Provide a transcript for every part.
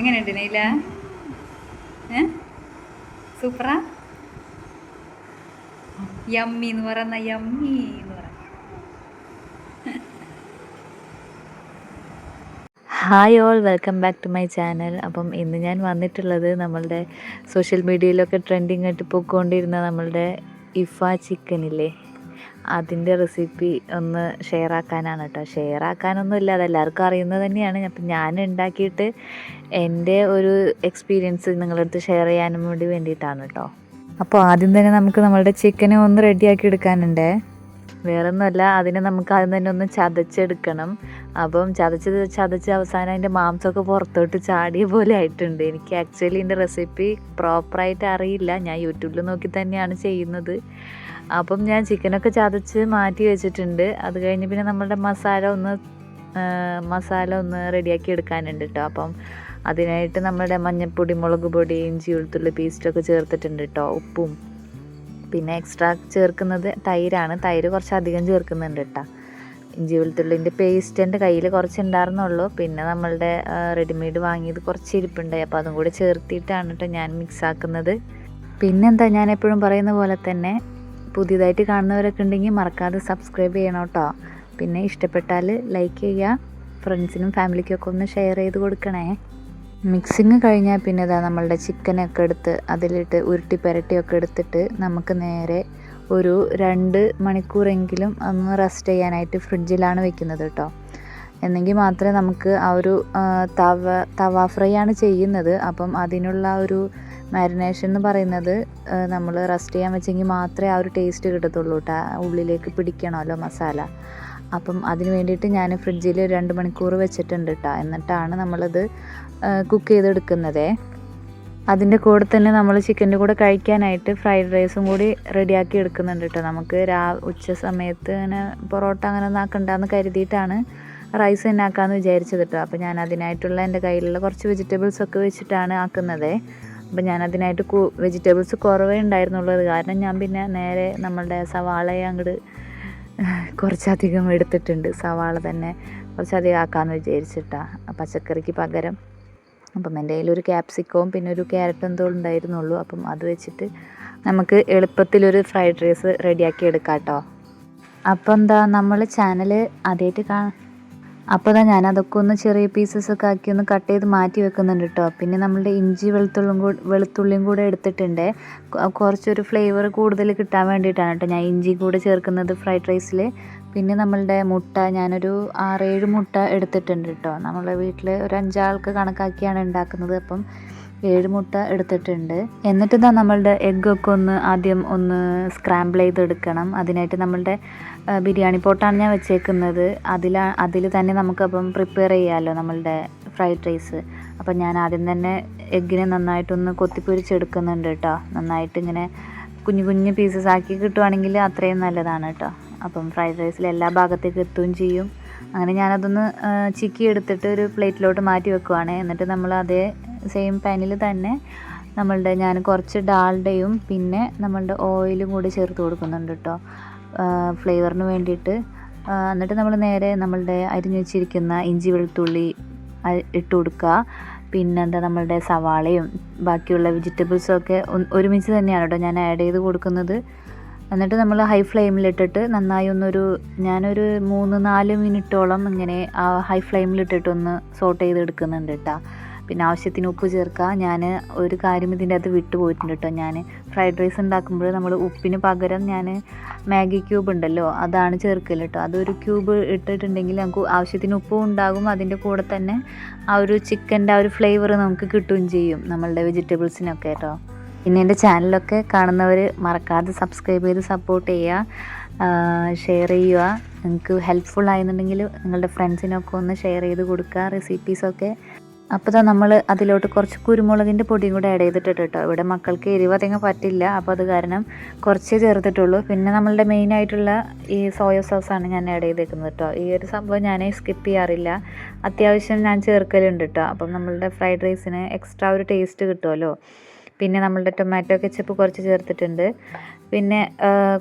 എങ്ങനെയുണ്ട് നെയ്ല ഏ? സൂപ്പറാ? യമ്മി എന്ന് പറയുന്ന യമ്മി എന്ന് പറയുന്ന. Hi all welcome back to my channel. അപ്പം ഇന്ന് ഞാൻ വന്നിട്ടുള്ളത് നമ്മളുടെ സോഷ്യൽ മീഡിയയിലൊക്കെ ട്രെൻഡിങ് ആയിട്ട് പോയിക്കൊണ്ടിരുന്ന നമ്മളുടെ ഇഫ ചിക്കനില്ലേ? അതിന്റെ റെസിപ്പി ഒന്ന് ഷെയർ ആക്കാനാണ് കേട്ടോ. ഷെയർ ആക്കാനൊന്നുമില്ല അതെല്ലാവർക്കും അറിയുന്നത് തന്നെയാണ്. അപ്പം ഞാൻ ഉണ്ടാക്കിയിട്ട് എന്റെ ഒരു എക്സ്പീരിയൻസ് നിങ്ങളടുത്ത് ഷെയർ ചെയ്യാനും വേണ്ടി വേണ്ടിയിട്ടാണ് കേട്ടോ. അപ്പോൾ ആദ്യം തന്നെ നമുക്ക് നമ്മളുടെ ചിക്കനെ ഒന്ന് റെഡിയാക്കി എടുക്കാനുണ്ടേ. വേറൊന്നുമല്ല അതിനെ നമുക്ക് ആദ്യം തന്നെ ഒന്ന് ചതച്ചെടുക്കണം. അപ്പം ചതച്ച് ചതച്ച് അവസാനം അതിന്റെ മാംസമൊക്കെ പുറത്തോട്ട് ചാടിയ പോലെ ആയിട്ടുണ്ട്. എനിക്ക് ആക്ച്വലി ഇതിന്റെ റെസിപ്പി പ്രോപ്പറായിട്ട് അറിയില്ല. ഞാൻ യൂട്യൂബിൽ നോക്കി തന്നെയാണ് ചെയ്യുന്നത്. അപ്പം ഞാൻ ചിക്കനൊക്കെ ചതച്ച് മാറ്റി വെച്ചിട്ടുണ്ട്. അത് കഴിഞ്ഞ് പിന്നെ നമ്മളുടെ മസാല ഒന്ന് മസാല ഒന്ന് റെഡിയാക്കി എടുക്കാനുണ്ട് കേട്ടോ അപ്പം അതിനായിട്ട് നമ്മളുടെ മഞ്ഞൾപ്പൊടി മുളക് പൊടി ഇഞ്ചി വെളുത്തുള്ളി പേസ്റ്റൊക്കെ ചേർത്തിട്ടുണ്ട് കേട്ടോ ഉപ്പും. പിന്നെ എക്സ്ട്രാ ചേർക്കുന്നത് തൈരാണ്. തൈര് കുറച്ച് അധികം ചേർക്കുന്നുണ്ട് കേട്ടോ ഇഞ്ചി വെളുത്തുള്ളിന്റെ പേസ്റ്റ് എന്റെ കയ്യിൽ കുറച്ച് ഉണ്ടായിരുന്നുള്ളൂ പിന്നെ നമ്മളുടെ റെഡിമെയ്ഡ് വാങ്ങിയത് കുറച്ച് ഇരിപ്പുണ്ടായി. അപ്പോൾ അതും കൂടി ചേർത്തിയിട്ടാണ് കേട്ടോ ഞാൻ മിക്സ് ആക്കുന്നത്. പിന്നെന്താ ഞാൻ എപ്പോഴും പറയുന്ന പോലെ തന്നെ പുതിയതായിട്ട് കാണുന്നവരൊക്കെ ഉണ്ടെങ്കിൽ മറക്കാതെ സബ്സ്ക്രൈബ് ചെയ്യണം കേട്ടോ. പിന്നെ ഇഷ്ടപ്പെട്ടാൽ ലൈക്ക് ചെയ്യുക. ഫ്രണ്ട്സിനും ഫാമിലിക്കൊക്കെ ഒന്ന് ഷെയർ ചെയ്ത് കൊടുക്കണേ. മിക്സിങ് കഴിഞ്ഞാൽ പിന്നെ ഇതാ നമ്മളുടെ ചിക്കനൊക്കെ എടുത്ത് അതിലിട്ട് ഉരുട്ടി പുരട്ടിയൊക്കെ എടുത്തിട്ട് നമുക്ക് നേരെ ഒരു രണ്ട് മണിക്കൂറെങ്കിലും ഒന്ന് റെസ്റ്റ് ചെയ്യാനായിട്ട് ഫ്രിഡ്ജിലാണ് വെക്കുന്നത് കേട്ടോ. എന്നെങ്കിൽ മാത്രമേ നമുക്ക് ആ ഒരു തവ തവ ഫ്രൈ ആണ് ചെയ്യുന്നത്. അപ്പം അതിനുള്ള ഒരു മാരിനേഷൻ എന്ന് പറയുന്നത് നമ്മൾ റസ്റ്റ് ചെയ്യാൻ വെച്ചെങ്കിൽ മാത്രമേ ആ ഒരു ടേസ്റ്റ് കിട്ടത്തുള്ളൂ കേട്ടോ ഉള്ളിലേക്ക് പിടിക്കണമല്ലോ മസാല. അപ്പം അതിന് വേണ്ടിയിട്ട് ഞാൻ ഫ്രിഡ്ജിൽ രണ്ട് മണിക്കൂർ വെച്ചിട്ടുണ്ട് കേട്ടോ എന്നിട്ടാണ് നമ്മളത് കുക്ക് ചെയ്തെടുക്കുന്നതേ. അതിന്റെ കൂടെ തന്നെ നമ്മൾ ചിക്കന്റെ കൂടെ കഴിക്കാനായിട്ട് ഫ്രൈഡ് റൈസും കൂടി റെഡിയാക്കി എടുക്കുന്നുണ്ട് കേട്ടോ നമുക്ക് രാ ഉച്ച സമയത്ത് അങ്ങനെ പൊറോട്ട അങ്ങനെ ഒന്നും ആക്കണ്ടെന്ന് കരുതിയിട്ടാണ് റൈസ് തന്നെ ആക്കാമെന്ന് വിചാരിച്ചത് കേട്ടോ അപ്പോൾ ഞാൻ അതിനായിട്ടുള്ള എന്റെ കയ്യിലുള്ള കുറച്ച് വെജിറ്റബിൾസ് ഒക്കെ വെച്ചിട്ടാണ് ആക്കുന്നത്. അപ്പോൾ ഞാൻ അതിനായിട്ട് വെജിറ്റബിൾസ് കുറവേ ഉണ്ടായിരുന്നുള്ളത് കാരണം ഞാൻ പിന്നെ നേരെ നമ്മളുടെ സവാളയെ അങ്ങോട്ട് കുറച്ചധികം എടുത്തിട്ടുണ്ട്. സവാള തന്നെ കുറച്ചധികം ആക്കാമെന്ന് വിചാരിച്ചിട്ടാണ് പച്ചക്കറിക്ക് പകരം അപ്പം എന്റെ കയ്യിലൊരു ക്യാപ്സിക്കവും പിന്നെ ഒരു ക്യാരറ്റ് എന്തോ ഉണ്ടായിരുന്നുള്ളൂ. അപ്പം അത് വെച്ചിട്ട് നമുക്ക് എളുപ്പത്തിലൊരു ഫ്രൈഡ് റൈസ് റെഡിയാക്കി എടുക്കാം കേട്ടോ അപ്പോൾ എന്താ നമ്മൾ ചാനൽ ആദ്യമായിട്ട് കാ അപ്പോൾ തന്നെ ഞാൻ അതൊക്കെ ഒന്ന് ചെറിയ പീസസ് ഒക്കെ ആക്കി ഒന്ന് കട്ട് ചെയ്ത് മാറ്റി വെക്കുന്നുണ്ട് കേട്ടോ പിന്നെ നമ്മളുടെ ഇഞ്ചി വെളുത്തുള്ളും കൂടി വെളുത്തുള്ളിയും കൂടെ എടുത്തിട്ടുണ്ട്. കുറച്ചൊരു ഫ്ലേവർ കൂടുതൽ കിട്ടാൻ വേണ്ടിയിട്ടാണ് കേട്ടോ ഞാൻ ഇഞ്ചി കൂടെ ചേർക്കുന്നത് ഫ്രൈഡ് റൈസിൽ പിന്നെ നമ്മളുടെ മുട്ട ഞാനൊരു ആറേഴ് മുട്ട എടുത്തിട്ടുണ്ട് കേട്ടോ നമ്മളെ വീട്ടിൽ ഒരു അഞ്ചാൾക്ക് കണക്കാക്കിയാണ് ഉണ്ടാക്കുന്നത്. അപ്പം ഏഴ് മുട്ട എടുത്തിട്ടുണ്ട്. എന്നിട്ട് ഇതാ നമ്മളുടെ എഗ്ഗൊക്കെ ഒന്ന് ആദ്യം ഒന്ന് സ്ക്രാമ്പിൾ ചെയ്തെടുക്കണം. അതിനായിട്ട് നമ്മളുടെ ബിരിയാണി പോട്ടാണ് ഞാൻ വെച്ചേക്കുന്നത്. അതിലാ അതിൽ തന്നെ നമുക്കപ്പം പ്രിപ്പയർ ചെയ്യാമല്ലോ നമ്മളുടെ ഫ്രൈഡ് റൈസ് അപ്പം ഞാൻ ആദ്യം തന്നെ എഗ്ഗിനെ നന്നായിട്ടൊന്ന് കൊത്തിപ്പൊരിച്ചെടുക്കുന്നുണ്ട് കേട്ടോ. നന്നായിട്ട് ഇങ്ങനെ കുഞ്ഞു കുഞ്ഞു പീസസ് ആക്കി കിട്ടുവാണെങ്കിൽ അത്രയും നല്ലതാണ് കേട്ടോ. അപ്പം ഫ്രൈഡ് റൈസിൽ എല്ലാ ഭാഗത്തേക്ക് എത്തുകയും ചെയ്യും. അങ്ങനെ ഞാനതൊന്ന് ചിക്കി എടുത്തിട്ട് ഒരു പ്ലേറ്റിലോട്ട് മാറ്റി വെക്കുവാണ്. എന്നിട്ട് നമ്മൾ അതേ സെയിം പാനിൽ തന്നെ നമ്മളുടെ ഞാൻ കുറച്ച് ഡാൽഡയും പിന്നെ നമ്മളുടെ ഓയിലും കൂടി ചേർത്ത് കൊടുക്കുന്നുണ്ട് കേട്ടോ ഫ്ലേവറിന് വേണ്ടിയിട്ട്. എന്നിട്ട് നമ്മൾ നേരെ നമ്മളുടെ അരിഞ്ഞു വെച്ചിരിക്കുന്ന ഇഞ്ചി വെളുത്തുള്ളി ഇട്ട് കൊടുക്കുക. പിന്നെന്താ നമ്മളുടെ സവാളയും ബാക്കിയുള്ള വെജിറ്റബിൾസും ഒക്കെ ഒരുമിച്ച് തന്നെയാണ് കേട്ടോ ഞാൻ ആഡ് ചെയ്ത് കൊടുക്കുന്നത്. എന്നിട്ട് നമ്മൾ ഹൈ ഫ്ലെയിമിലിട്ടിട്ട് നന്നായി ഒന്നൊരു ഞാനൊരു മൂന്ന് നാല് മിനിറ്റോളം ഇങ്ങനെ ആ ഹൈ ഫ്ലെയിമിലിട്ടിട്ടൊന്ന് സോട്ട് ചെയ്തെടുക്കുന്നുണ്ട് കേട്ടോ പിന്നെ ആവശ്യത്തിന് ഉപ്പ് ചേർക്കുക. ഞാൻ ഒരു കാര്യം ഇതിന്റെ അകത്ത് വിട്ടുപോയിട്ടുണ്ട് കേട്ടോ. ഞാൻ ഫ്രൈഡ് റൈസ് ഉണ്ടാക്കുമ്പോൾ നമ്മൾ ഉപ്പിന് പകരം ഞാൻ മാഗി ക്യൂബ് ഉണ്ടല്ലോ അതാണ് ചേർക്കൽ കേട്ടോ. അതൊരു ക്യൂബ് ഇട്ടിട്ടുണ്ടെങ്കിൽ നമുക്ക് ആവശ്യത്തിന് ഉപ്പും ഉണ്ടാകും. അതിന്റെ കൂടെ തന്നെ ആ ഒരു ചിക്കന്റെ ആ ഒരു ഫ്ലേവർ നമുക്ക് കിട്ടുകയും ചെയ്യും നമ്മളുടെ വെജിറ്റബിൾസിനൊക്കെ കേട്ടോ. പിന്നെ എന്റെ ചാനലൊക്കെ കാണുന്നവർ മറക്കാതെ സബ്സ്ക്രൈബ് ചെയ്ത് സപ്പോർട്ട് ചെയ്യുക. ഷെയർ ചെയ്യുക. നിങ്ങൾക്ക് ഹെൽപ്ഫുൾ ആയിരുന്നുണ്ടെങ്കിൽ നിങ്ങളുടെ ഫ്രണ്ട്സിനൊക്കെ ഒന്ന് ഷെയർ ചെയ്ത് കൊടുക്കുക. റെസിപ്പീസൊക്കെ അപ്പോൾ തന്നെ നമ്മൾ അതിലോട്ട് കുറച്ച് കുരുമുളകിന്റെ പൊടിയും കൂടെ ആഡ് ചെയ്തിട്ടുണ്ട് കേട്ടോ ഇവിടെ മക്കൾക്ക് എരിവധികം പറ്റില്ല. അപ്പോൾ അത് കാരണം കുറച്ചേ ചേർത്തിട്ടുള്ളൂ. പിന്നെ നമ്മളുടെ മെയിൻ ആയിട്ടുള്ള ഈ സോയ സോസാണ് ഞാൻ ആഡ് ചെയ്തേക്കുന്നത് കേട്ടോ ഈ ഒരു സംഭവം ഞാൻ സ്കിപ്പ് ചെയ്യാറില്ല. അത്യാവശ്യം ഞാൻ ചേർക്കലുണ്ട് കേട്ടോ അപ്പം നമ്മളുടെ ഫ്രൈഡ് റൈസിന് എക്സ്ട്രാ ഒരു ടേസ്റ്റ് കിട്ടുമല്ലോ പിന്നെ നമ്മളുടെ ടൊമാറ്റോ കെച്ചപ്പ് കുറച്ച് ചേർത്തിട്ടുണ്ട്. പിന്നെ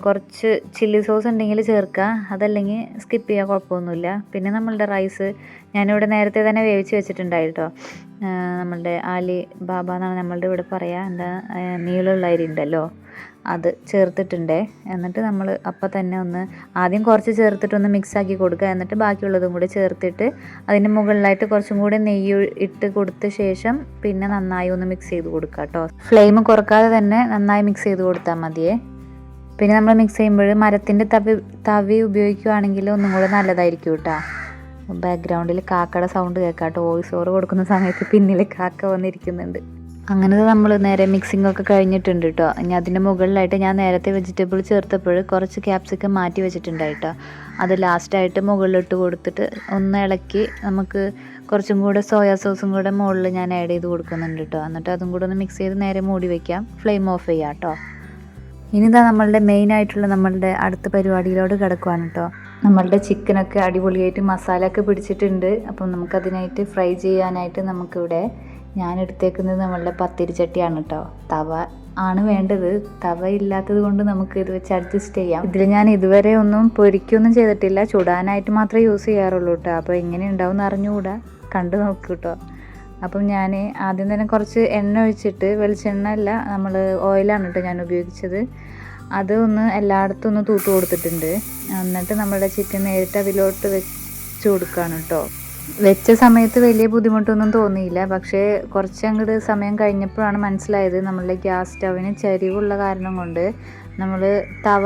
കുറച്ച് ചില്ലി സോസ് ഉണ്ടെങ്കിൽ ചേർക്കുക അതല്ലെങ്കിൽ സ്കിപ്പ് ചെയ്യുക കുഴപ്പമൊന്നുമില്ല. പിന്നെ നമ്മളുടെ റൈസ് ഞാനിവിടെ നേരത്തെ തന്നെ വേവിച്ച് വെച്ചിട്ടുണ്ടായി കേട്ടോ ആ, നമ്മളുടെ ആലി ബാബ എന്നാണ് നമ്മളുടെ ഇവിടെ പറയുക എന്താ നീളമുള്ള അരി ഉണ്ടല്ലോ അത് ചേർത്തിട്ടുണ്ട്. എന്നിട്ട് നമ്മൾ അപ്പം തന്നെ ഒന്ന് ആദ്യം കുറച്ച് ചേർത്തിട്ട് ഒന്ന് മിക്സ് ആക്കി കൊടുക്കുക. എന്നിട്ട് ബാക്കിയുള്ളതും കൂടി ചേർത്തിട്ട് അതിന് മുകളിലായിട്ട് കുറച്ചും കൂടി നെയ്യ് ഇട്ട് കൊടുത്ത ശേഷം പിന്നെ നന്നായി ഒന്ന് മിക്സ് ചെയ്ത് കൊടുക്കുക കേട്ടോ ഫ്ലെയിം കുറക്കാതെ തന്നെ നന്നായി മിക്സ് ചെയ്ത് കൊടുത്താൽ മതിയേ. പിന്നെ നമ്മൾ മിക്സ് ചെയ്യുമ്പോൾ മരത്തിന്റെ തവി തവി ഉപയോഗിക്കുകയാണെങ്കിൽ ഒന്നും കൂടെ നല്ലതായിരിക്കും കേട്ടോ ബാക്ക്ഗ്രൗണ്ടിൽ കാക്കയുടെ സൗണ്ട് കേൾക്കാട്ടോ വോയിസ് ഓവർ കൊടുക്കുന്ന സമയത്ത് പിന്നിൽ കാക്ക വന്നിരിക്കുന്നുണ്ട്. അങ്ങനെ നമ്മൾ നേരെ മിക്സിംഗ് ഒക്കെ കഴിഞ്ഞിട്ടുണ്ട് കേട്ടോ ഇനി അതിന്റെ മുകളിലായിട്ട് ഞാൻ നേരത്തെ വെജിറ്റബിൾ ചേർത്തപ്പോൾ കുറച്ച് ക്യാപ്സിക്കം മാറ്റി വെച്ചിട്ടുണ്ടായിട്ടോ അത് ലാസ്റ്റായിട്ട് മുകളിലിട്ട് കൊടുത്തിട്ട് ഒന്ന് ഇളക്കി നമുക്ക് കുറച്ചും കൂടെ സോയാ സോസും കൂടെ മുകളിൽ ഞാൻ ആഡ് ചെയ്ത് കൊടുക്കുന്നുണ്ട് കേട്ടോ എന്നിട്ട് അതും കൂടെ ഒന്ന് മിക്സ് ചെയ്ത് നേരെ മൂടി വയ്ക്കാം ഫ്ലെയിം ഓഫ് ചെയ്യാം കേട്ടോ ഇനിതാ നമ്മളുടെ മെയിൻ ആയിട്ടുള്ള നമ്മളുടെ അടുത്ത പരിപാടിയിലോട് കിടക്കുവാണ് കേട്ടോ നമ്മളുടെ ചിക്കനൊക്കെ അടിപൊളിയായിട്ട് മസാല ഒക്കെ പിടിച്ചിട്ടുണ്ട്. അപ്പം നമുക്കതിനായിട്ട് ഫ്രൈ ചെയ്യാനായിട്ട് നമുക്കിവിടെ ഞാൻ എടുത്തേക്കുന്നത് നമ്മളുടെ പത്തിരി ചട്ടിയാണ് കേട്ടോ തവ ആണ് വേണ്ടത്. തവ ഇല്ലാത്തത് കൊണ്ട് നമുക്ക് ഇത് വെച്ച് അഡ്ജസ്റ്റ് ചെയ്യാം. ഇതിൽ ഞാൻ ഇതുവരെ ഒന്നും പൊരിക്കൊന്നും ചെയ്തിട്ടില്ല. ചുടാനായിട്ട് മാത്രമേ യൂസ് ചെയ്യാറുള്ളൂ കേട്ടോ അപ്പോൾ എങ്ങനെ ഉണ്ടാവും എന്ന് അറിഞ്ഞുകൂടാ. കണ്ടു നോക്കൂ കേട്ടോ അപ്പം ഞാൻ ആദ്യം തന്നെ കുറച്ച് എണ്ണ ഒഴിച്ചിട്ട് വെളിച്ചെണ്ണ അല്ല നമ്മൾ ഓയിലാണ് കേട്ടോ ഞാൻ ഉപയോഗിച്ചത്. അത് ഒന്ന് എല്ലായിടത്തും ഒന്ന് തൂത്ത് കൊടുത്തിട്ടുണ്ട്. എന്നിട്ട് നമ്മുടെ ചിക്കൻ നേരിട്ട് അതിലോട്ട് വെച്ച് കൊടുക്കുകയാണ് കേട്ടോ വെച്ച സമയത്ത് വലിയ ബുദ്ധിമുട്ടൊന്നും തോന്നിയില്ല. പക്ഷേ കുറച്ച് അങ്ങോട്ട് സമയം കഴിഞ്ഞപ്പോഴാണ് മനസ്സിലായത് നമ്മളുടെ ഗ്യാസ് സ്റ്റവിന് ചരിവുള്ള കാരണം കൊണ്ട് നമ്മൾ തവ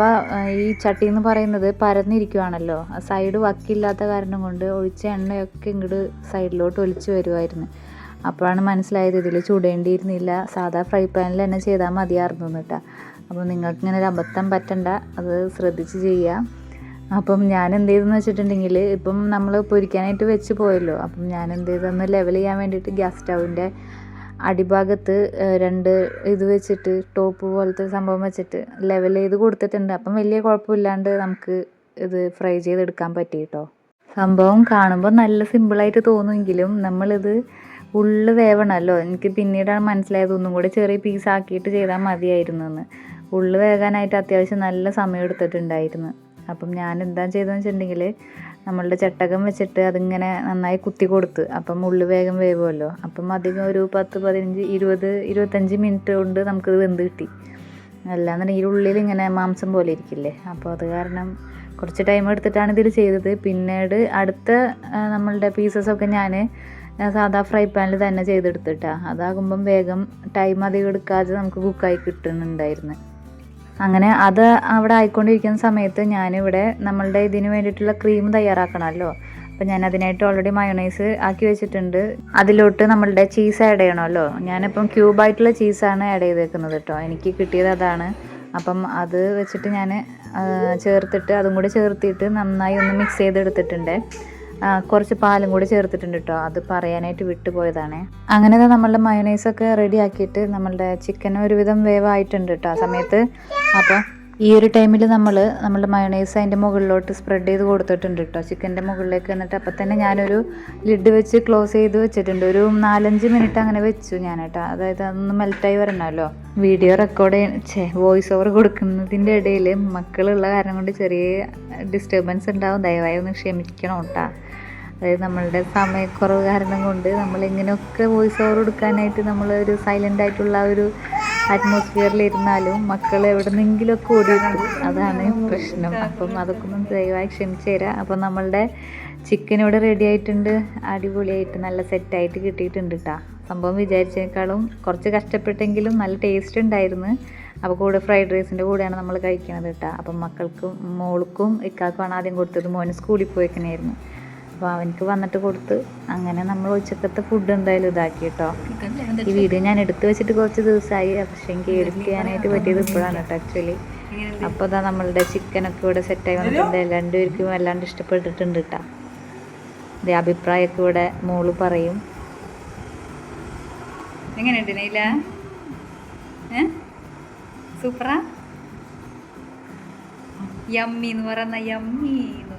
ഈ ചട്ടി എന്ന് പറയുന്നത് പരന്നിരിക്കുവാണല്ലോ. സൈഡ് വക്കില്ലാത്ത കാരണം കൊണ്ട് ഒഴിച്ച എണ്ണയൊക്കെ ഇങ്ങോട്ട് സൈഡിലോട്ട് ഒലിച്ചു വരുമായിരുന്നു അപ്പോഴാണ് മനസ്സിലായത് ഇതിൽ ചുടേണ്ടിയിരുന്നില്ല. സാധാ ഫ്രൈ പാനിൽ തന്നെ ചെയ്താൽ മതിയായിരുന്നു കേട്ടോ അപ്പോൾ നിങ്ങൾക്ക് ഇങ്ങനെ ഒരു അബദ്ധം പറ്റണ്ട അത് ശ്രദ്ധിച്ച് ചെയ്യുക അപ്പം ഞാൻ എന്ത് ചെയ്തെന്ന് വെച്ചിട്ടുണ്ടെങ്കിൽ ഇപ്പം നമ്മൾ പൊരിക്കാനായിട്ട് വെച്ച് പോയല്ലോ. അപ്പം ഞാൻ എന്ത് ചെയ്തെന്ന് ലെവൽ ചെയ്യാൻ വേണ്ടിയിട്ട് ഗ്യാസ് സ്റ്റൗവിന്റെ അടിഭാഗത്ത് രണ്ട് ഇത് വെച്ചിട്ട് ടോപ്പ് പോലത്തെ സംഭവം വെച്ചിട്ട് ലെവൽ ചെയ്ത് കൊടുത്തിട്ടുണ്ട്. അപ്പം വലിയ കുഴപ്പമില്ലാണ്ട് നമുക്ക് ഇത് ഫ്രൈ ചെയ്തെടുക്കാൻ പറ്റി കേട്ടോ സംഭവം കാണുമ്പോൾ നല്ല സിമ്പിളായിട്ട് തോന്നുമെങ്കിലും നമ്മളിത് ഉള്ളു വേവണമല്ലോ എനിക്ക് പിന്നീടാണ് മനസ്സിലായത് ഒന്നും കൂടി ചെറിയ പീസ് ആക്കിയിട്ട് ചെയ്താൽ മതിയായിരുന്നു എന്ന് ഉള്ളു വേകാനായിട്ട് അത്യാവശ്യം നല്ല സമയം എടുത്തിട്ടുണ്ടായിരുന്നു. അപ്പം ഞാൻ എന്താ ചെയ്തതെന്ന് വെച്ചിട്ടുണ്ടെങ്കിൽ നമ്മളുടെ ചട്ടകം വെച്ചിട്ട് അതിങ്ങനെ നന്നായി കുത്തി കൊടുത്ത് അപ്പം ഉള്ളു വേഗം വേവുമല്ലോ. അപ്പം അധികം ഒരു പത്ത് പതിനഞ്ച് ഇരുപത് ഇരുപത്തഞ്ച് മിനിറ്റ് കൊണ്ട് നമുക്കിത് വെന്ത് കിട്ടി. അല്ലാന്നുണ്ടെങ്കിൽ ഉള്ളിൽ ഇങ്ങനെ മാംസം പോലെ ഇരിക്കില്ലേ? അപ്പോൾ അത് കാരണം കുറച്ച് ടൈം എടുത്തിട്ടാണ് ഇതിൽ ചെയ്തത്. പിന്നീട് അടുത്ത നമ്മളുടെ പീസസ് ഒക്കെ ഞാൻ സാധാ ഫ്രൈ പാനിൽ തന്നെ ചെയ്തെടുത്തിട്ടാ. അതാകുമ്പം വേഗം ടൈം അധികം എടുക്കാതെ നമുക്ക് കുക്കായി കിട്ടുന്നുണ്ടായിരുന്നു. അങ്ങനെ അത് അവിടെ ആയിക്കൊണ്ടിരിക്കുന്ന സമയത്ത് ഞാനിവിടെ നമ്മളുടെ ഇതിന് വേണ്ടിയിട്ടുള്ള ക്രീം തയ്യാറാക്കണമല്ലോ. അപ്പം ഞാൻ അതിനായിട്ട് ഓൾറെഡി മയോണൈസ് ആക്കി വെച്ചിട്ടുണ്ട്. അതിലോട്ട് നമ്മളുടെ ചീസ് ആഡ് ചെയ്യണമല്ലോ. ഞാനിപ്പം ക്യൂബായിട്ടുള്ള ചീസാണ് ആഡ് ചെയ്തേക്കുന്നത് കേട്ടോ എനിക്ക് കിട്ടിയത് അതാണ്. അപ്പം അത് വെച്ചിട്ട് ഞാൻ ചേർത്തിട്ട് അതും കൂടി ചേർത്തിട്ട് നന്നായി ഒന്ന് മിക്സ് ചെയ്തെടുത്തിട്ടുണ്ട്. കുറച്ച് പാലും കൂടി ചേർത്തിട്ടുണ്ട് കേട്ടോ അത് പറയാനായിട്ട് വിട്ടുപോയതാണ്. അങ്ങനെ നമ്മളുടെ മയോനൈസൊക്കെ റെഡി ആക്കിയിട്ട് നമ്മളുടെ ചിക്കൻ ഒരുവിധം വേവായിട്ടുണ്ട് കേട്ടോ ആ സമയത്ത്. അപ്പോൾ ഈ ഒരു ടൈമിൽ നമ്മൾ നമ്മൾ മയോണൈസ് അതിന്റെ മുകളിലോട്ട് സ്പ്രെഡ് ചെയ്ത് കൊടുത്തിട്ടുണ്ട് കേട്ടോ ചിക്കന്റെ മുകളിലേക്ക് എന്നിട്ട് അപ്പം തന്നെ ഞാനൊരു ലിഡ് വെച്ച് ക്ലോസ് ചെയ്ത് വെച്ചിട്ടുണ്ട്. ഒരു നാലഞ്ച് മിനിറ്റ് അങ്ങനെ വെച്ചു ഞാൻ കേട്ടോ അതായത് അതൊന്ന് മെൽറ്റായി വരണമല്ലോ വീഡിയോ റെക്കോർഡ് ഛേ വോയിസ് ഓവർ കൊടുക്കുന്നതിന്റെ ഇടയിൽ മക്കളുള്ള കാരണം കൊണ്ട് ചെറിയ ഡിസ്റ്റർബൻസ് ഉണ്ടാവും. ദയവായി ഒന്ന് ക്ഷമിക്കണം കേട്ടോ അതായത് നമ്മളുടെ സമയക്കുറവ് കാരണം കൊണ്ട് നമ്മൾ ഇങ്ങനെയൊക്കെ വോയിസ് ഓവർ കൊടുക്കാനായിട്ട് നമ്മളൊരു സൈലന്റ് ആയിട്ടുള്ള ഒരു അറ്റ്മോസ്ഫിയറിൽ ഇരുന്നാലും മക്കൾ എവിടെന്നെങ്കിലുമൊക്കെ ഓടിയിട്ടു അതാണ് പ്രശ്നം. അപ്പം അതൊക്കെ ഒന്ന് ദയവായി ക്ഷമിച്ചു തരാം അപ്പം നമ്മളുടെ ചിക്കൻ ഇവിടെ റെഡി ആയിട്ടുണ്ട്. അടിപൊളിയായിട്ട് നല്ല സെറ്റായിട്ട് കിട്ടിയിട്ടുണ്ട് കേട്ടോ സംഭവം വിചാരിച്ചേക്കാളും കുറച്ച് കഷ്ടപ്പെട്ടെങ്കിലും നല്ല ടേസ്റ്റ് ഉണ്ടായിരുന്നു. അപ്പോൾ കൂടെ ഫ്രൈഡ് റൈസിന്റെ കൂടെയാണ് നമ്മൾ കഴിക്കുന്നത് കേട്ടോ അപ്പം മക്കൾക്കും മോൾക്കും ഇക്കാക്കുമാണ് ആദ്യം കൊടുത്തത്. മോന് സ്കൂളിൽ പോയിക്കണായിരുന്നു. അപ്പോൾ അവനക്ക് വന്നിട്ട് കൊടുത്ത് അങ്ങനെ നമ്മൾ ഉച്ചക്കത്തെ ഫുഡ് എന്തായാലും ഇതാക്കി കേട്ടോ ഈ വീഡിയോ ഞാൻ എടുത്തു വെച്ചിട്ട് കുറച്ച് ദിവസമായി പക്ഷേ എനിക്ക് എഡിറ്റ് പറ്റിയത് ഇപ്പോഴാണ് കേട്ടോ ആക്ച്വലി അപ്പോൾ അതാ നമ്മളുടെ ചിക്കനൊക്കെ ഇവിടെ സെറ്റായി വന്നിട്ടുണ്ട്. രണ്ടുപേർക്കും വല്ലാണ്ട് ഇഷ്ടപ്പെട്ടിട്ടുണ്ട് കേട്ടോ ഇതേ അഭിപ്രായമൊക്കെ ഇവിടെ മോൾ പറയും. എങ്ങനെയുണ്ട് നീല? സൂപ്പറാ? യമ്മി എന്ന് പറയുന്ന യമ്മി എന്ന്